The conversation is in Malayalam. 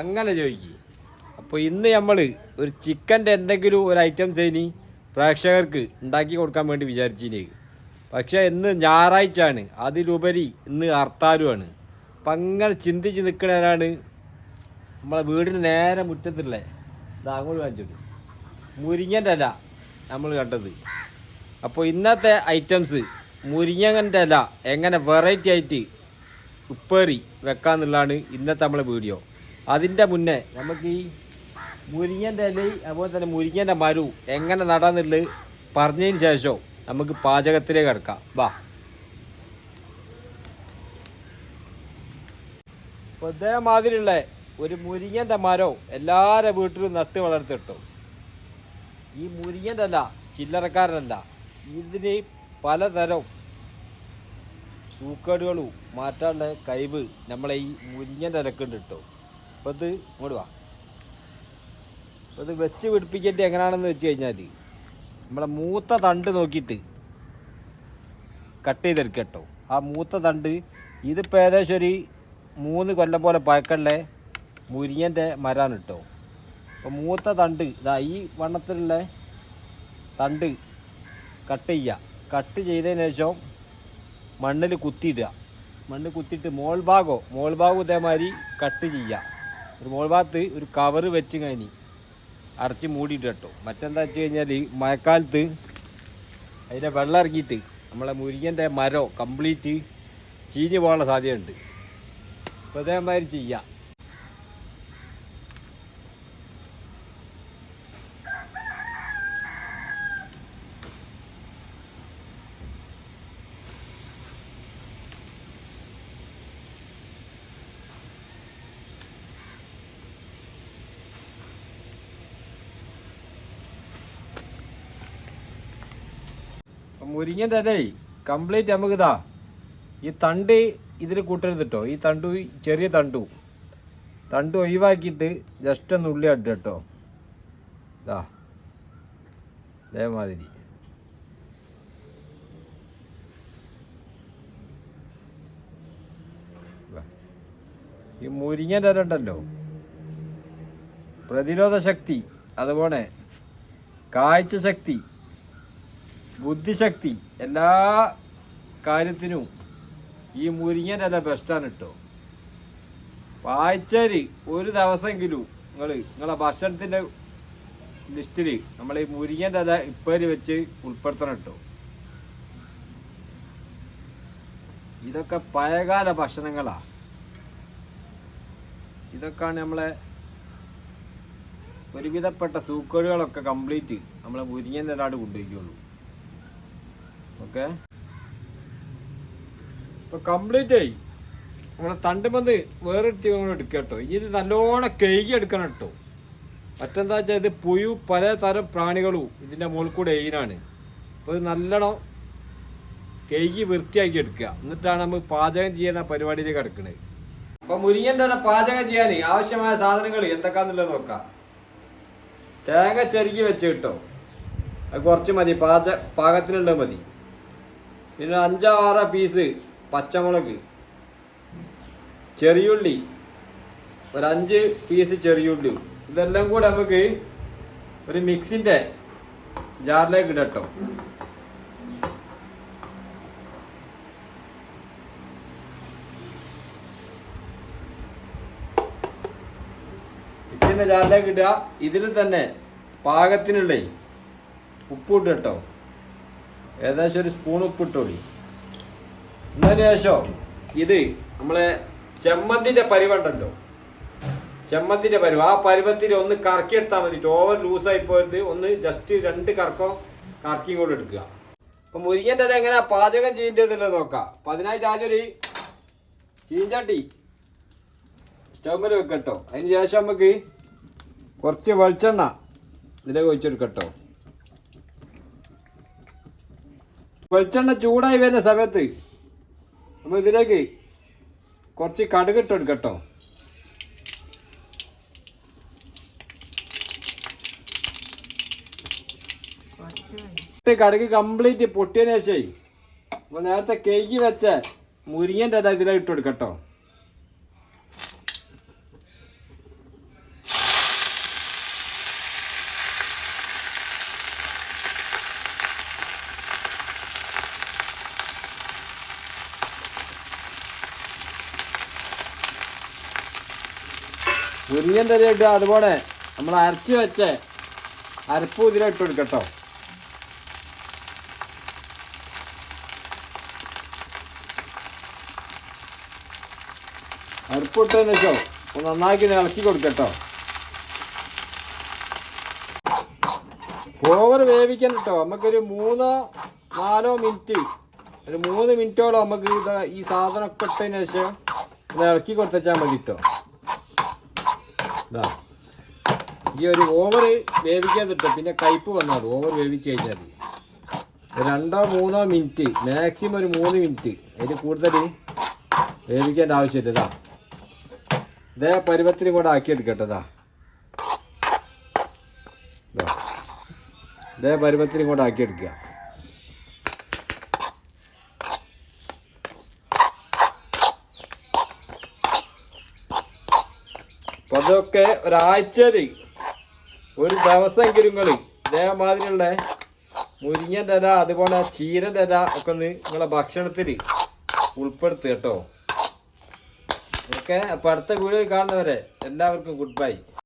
അങ്ങനെ ചോദിക്കി. അപ്പോൾ ഇന്ന് നമ്മൾ ഒരു ചിക്കന്റെ എന്തെങ്കിലും ഒരു ഐറ്റംസ് ഇനി പ്രേക്ഷകർക്ക് ഉണ്ടാക്കി കൊടുക്കാൻ വേണ്ടി വിചാരിച്ചിന്. പക്ഷേ ഇന്ന് ഞായറാഴ്ചയാണ്. അതിലുപരി ഇന്ന് ഹർത്താലുമാണ് അപ്പം അങ്ങനെ ചിന്തിച്ച് നിൽക്കുന്നവരാണ് നമ്മളെ വീടിന് നേരെ മുറ്റത്തുള്ള ഇത് അങ്ങോട്ട് മുരിങ്ങന്റെ ഇല നമ്മൾ കണ്ടത്. അപ്പോൾ ഇന്നത്തെ ഐറ്റംസ് മുരിങ്ങന്റെ ഇല എങ്ങനെ വെറൈറ്റി ആയിട്ട് ഉപ്പേറി വെക്കാന്നുള്ളതാണ് ഇന്നത്തെ നമ്മളെ വീഡിയോ. അതിന്റെ മുന്നേ നമുക്ക് ഈ മുരിങ്ങന്റെ ഇലയും അതുപോലെ തന്നെ മുരിങ്ങന്റെ മരവും എങ്ങനെ നടാന്നുള്ളത് പറഞ്ഞതിന് ശേഷം നമുക്ക് പാചകത്തിലേക്ക് കിടക്കാം. വാ. അപ്പോൾ ഇതേമാതിരിയുള്ള ഒരു മുരിങ്ങന്റെ മരവും എല്ലാവരുടെ വീട്ടിലും നട്ട് വളർത്തിട്ടു ഈ മുരിങ്ങന്റെ അല്ല ചില്ലറക്കാരനല്ല. ഇതിന് പലതരം സൂക്കേടുകളും മാറ്റാണ്ട് കൈവ് നമ്മളെ ഈ മുരിങ്ങന്റെ ഇലക്കുണ്ട് കേട്ടോ. അപ്പോൾ ഇത് ഇങ്ങോട്ട് വാ. അപ്പോൾ ഇത് വെച്ച് പിടിപ്പിക്കേണ്ടത് എങ്ങനെയാണെന്ന് വെച്ച് കഴിഞ്ഞാൽ നമ്മളെ മൂത്ത തണ്ട് നോക്കിയിട്ട് കട്ട് ചെയ്തെടുക്കുക കേട്ടോ. ആ മൂത്ത തണ്ട് ഇതിപ്പോൾ ഏകദേശം ഒരു മൂന്ന് കൊല്ലം പോലെ പഴക്കമുള്ള മുരിങ്ങന്റെ മരമാണ് കേട്ടോ. അപ്പോൾ മൂത്ത തണ്ട് ഇതാ ഈ വണ്ണത്തിലുള്ള തണ്ട് കട്ട് ചെയ്യുക. കട്ട് ചെയ്തതിന് ശേഷം മണ്ണിൽ കുത്തിയിടുക. മണ്ണ് കുത്തിയിട്ട് മോൾ ഭാഗോ മോൾ ഭാഗം ഇതേമാതിരി കട്ട് ചെയ്യുക. ഒരു മോൾ ഭാഗത്ത് ഒരു കവറ് വെച്ച് കഴിഞ്ഞ് അരച്ച് മൂടിയിട്ട് കേട്ടോ. മറ്റെന്താ വെച്ച് കഴിഞ്ഞാൽ മഴക്കാലത്ത് അതിന്റെ വെള്ളം ഇറങ്ങിയിട്ട് നമ്മളെ മുരിങ്ങന്റെ മരോ കംപ്ലീറ്റ് ചീഞ്ഞ് പോകാനുള്ള സാധ്യതയുണ്ട്. അപ്പോൾ ഇതേമാതിരി ചെയ്യുക. മുരിങ്ങന്റെ അല്ലേ കംപ്ലീറ്റ് നമുക്ക് ഇതാ ഈ തണ്ട് ഇതിൽ കൂട്ടരുത് കേട്ടോ ഈ തണ്ടു ചെറിയ തണ്ടു. തണ്ട് ഒഴിവാക്കിയിട്ട് ജസ്റ്റ് ഒന്ന് ഉള്ളി അട്ട് കേട്ടോ ഇതാ അതേമാതിരി. ഈ മുരിങ്ങന്റെ ഉണ്ടല്ലോ. പ്രതിരോധ ശക്തി അതുപോലെ കാഴ്ച ശക്തി ബുദ്ധിശക്തി എല്ലാ കാര്യത്തിനും ഈ മുരിങ്ങന്റെ ഇല ബെസ്റ്റാണ് കേട്ടോ ആഴ്ചയിൽ ഒരു ദിവസമെങ്കിലും നിങ്ങൾ നിങ്ങളെ ഭക്ഷണത്തിന്റെ ലിസ്റ്റിൽ നമ്മൾ ഈ മുരിങ്ങന്റെ തല ഇപ്പേര് വെച്ച് ഉൾപ്പെടുത്തണം കേട്ടോ ഇതൊക്കെ പഴയകാല ഭക്ഷണങ്ങളാണ് ഇതൊക്കെയാണ് നമ്മളെ ഒരുവിധപ്പെട്ട സൂക്കേടുകളൊക്കെ കംപ്ലീറ്റ് നമ്മളെ മുരിങ്ങന്റെ ഇലാട് കൊണ്ടുപോയിക്കുള്ളൂ. ഓക്കെ? ഇപ്പൊ കംപ്ലീറ്റ് ആയി. നമ്മളെ തണ്ടുമന്ന് വേറെ എടുക്കുക കേട്ടോ. ഇനി ഇത് നല്ലോണം കഴുകി എടുക്കണം കേട്ടോ. മറ്റെന്താ വെച്ചാൽ ഇത് പുയു പലതരം പ്രാണികളും ഇതിന്റെ മുകളിൽ കൂടെ എയിനാണ്. അപ്പോൾ ഇത് നല്ലോണം കഴുകി വൃത്തിയാക്കി എടുക്കുക. എന്നിട്ടാണ് നമ്മൾ പാചകം ചെയ്യുന്ന പരിപാടിയിലേക്ക് എടുക്കുന്നത് അപ്പോൾ തന്നെ പാചകം ചെയ്യാൻ ആവശ്യമായ സാധനങ്ങൾ എന്തൊക്കെയാണെന്നുള്ളത് നോക്കാം. തേങ്ങ ചെരുക്കി വെച്ച് കിട്ടോ. അത് കുറച്ച് മതി. പാച പാകത്തിനുള്ളത് മതി. പിന്നെ അഞ്ചോ ആറോ പീസ് പച്ചമുളക്. ചെറിയുള്ളി. ഒരു അഞ്ച് പീസ് ചെറിയുള്ളി ഇതെല്ലാം കൂടെ നമുക്ക് ഒരു മിക്സിന്റെ ജാറിലേക്ക് ഇടട്ടോ മിക്സിന്റെ ജാറിലേക്ക് ഇടുക. ഇതിൽ തന്നെ പാകത്തിനുള്ള ഉപ്പ് ഇട്ട് ഏകദേശം ഒരു സ്പൂൺ ഉപ്പ് ഇട്ടോളി എന്നതിന് ശേഷം ഇത് നമ്മളെ ചെമ്മന്തിന്റെ പരിവുണ്ടല്ലോ. ചെമ്മന്തിന്റെ പരിവ്. ആ പരുവത്തിൽ ഒന്ന് കറക്കിയെടുത്താൽ മതി. ഓവർ ലൂസായി പോയത് ഒന്ന് ജസ്റ്റ് രണ്ട് കറക്കോ കറക്കിയും കൂടെ എടുക്കുക. അപ്പം മുരിങ്ങന്റെ എങ്ങനെ പാചകം ചെയ്യേണ്ടതെന്നുള്ളത് നോക്കാം. അപ്പം അതിനായിട്ട് ആദ്യം ഒരു ചീഞ്ചട്ടി സ്റ്റൗമിൽ വെക്കട്ടോ. അതിന് ശേഷം നമുക്ക് കുറച്ച് വെളിച്ചെണ്ണ ഇതിലേക്ക് ഒഴിച്ചെടുക്കട്ടോ. വെളിച്ചെണ്ണ ചൂടായി വരുന്ന സമയത്ത് നമ്മൾ ഇതിലേക്ക് കുറച്ച് കടുക് ഇട്ട് എടുക്കട്ടോ ഇട്ട് കടുക് കംപ്ലീറ്റ് പൊട്ടിയതിനു ശേഷം നേരത്തെ കേക്ക് വെച്ച മുരിങ്ങന്റെ ഇതിലേക്ക് ഇട്ട് മുരിങ്ങന്റെ ഇല ഇട്ട് അതുപോലെ നമ്മൾ അരച്ച് വെച്ച അരപ്പ് ഇതിലിട്ട് കൊടുക്കട്ടോ. അരപ്പ് ഇട്ടതിന് ശേഷം ഒന്ന് നന്നാക്കി ഇളക്കി കൊടുക്കട്ടോ. ഓവർ വേവിക്കാൻ കേട്ടോ നമുക്കൊരു മൂന്നോ നാലോ മിനിറ്റ് ഒരു മൂന്ന് മിനിറ്റോളം നമുക്ക് ഈ സാധനം ഒക്കെ ഇട്ടതിന് ശേഷം ഇളക്കി കൊടുത്താൽ മതി കേട്ടോ ഈ ഒരു ഓവർ വേവിക്കാൻ ഇട്ടോ പിന്നെ കയ്പ്പ് വന്നാൽ ഓവർ വേവിച്ച് കഴിഞ്ഞാൽ രണ്ടോ മൂന്നോ മിനിറ്റ് മാക്സിമം ഒരു മൂന്ന് മിനിറ്റ് അതിൽ കൂടുതൽ വേവിക്കേണ്ട ആവശ്യമില്ല. ഇതാ ഇതേ പരുവത്തിനും കൂടെ ആക്കിയെടുക്കട്ടെതാ ഇതേ പരുവത്തിനും കൂടെ ആക്കിയെടുക്കുക അപ്പൊ അതൊക്കെ ഒരാഴ്ചയിൽ ഒരു ദിവസമെങ്കിലും നിങ്ങൾ ഇതേമാതിരിയുള്ള മുരിങ്ങന്റെ ഇല അതുപോലെ ചീരന്റെ ഇല ഒക്കെ ഒന്ന് നിങ്ങളെ ഭക്ഷണത്തിൽ ഉൾപ്പെടുത്തുക കേട്ടോ ഓക്കെ? അപ്പോൾ അടുത്ത വീഡിയോ കാണുന്നവരെ എല്ലാവർക്കും ഗുഡ് ബൈ